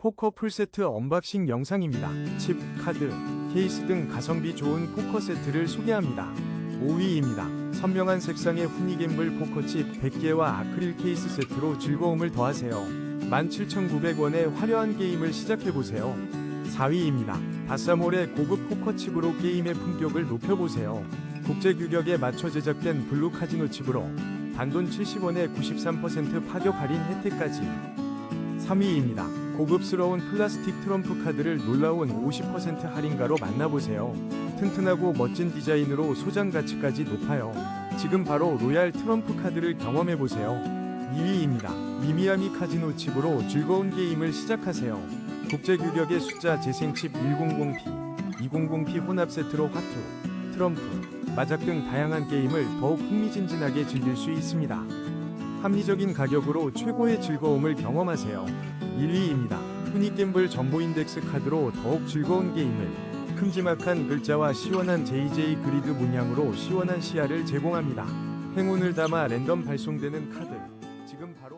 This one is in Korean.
포커 풀세트 언박싱 영상입니다. 칩, 카드, 케이스 등 가성비 좋은 포커 세트를 소개합니다. 5위입니다. 선명한 색상의 후니갬블 포커칩 100개와 아크릴 케이스 세트로 즐거움을 더하세요. 17,900원의 화려한 게임을 시작해보세요. 4위입니다. 바사몰의 고급 포커칩으로 게임의 품격을 높여보세요. 국제 규격에 맞춰 제작된 블루 카지노 칩으로 단돈 70원에 93% 파격 할인 혜택까지 3위입니다. 고급스러운 플라스틱 트럼프 카드를 놀라운 50% 할인가로 만나보세요. 튼튼하고 멋진 디자인으로 소장 가치까지 높아요. 지금 바로 로얄 트럼프 카드를 경험해보세요. 2위입니다. 미미야미 카지노 칩으로 즐거운 게임을 시작하세요. 국제 규격의 숫자 재생 칩 100P, 200P 혼합 세트로 화투, 트럼프, 마작 등 다양한 게임을 더욱 흥미진진하게 즐길 수 있습니다. 합리적인 가격으로 최고의 즐거움을 경험하세요. 1위입니다. 후니갬블 정보 인덱스 카드로 더욱 즐거운 게임을 큼지막한 글자와 시원한 JJ 그리드 문양으로 시원한 시야를 제공합니다. 행운을 담아 랜덤 발송되는 카드. 지금 바로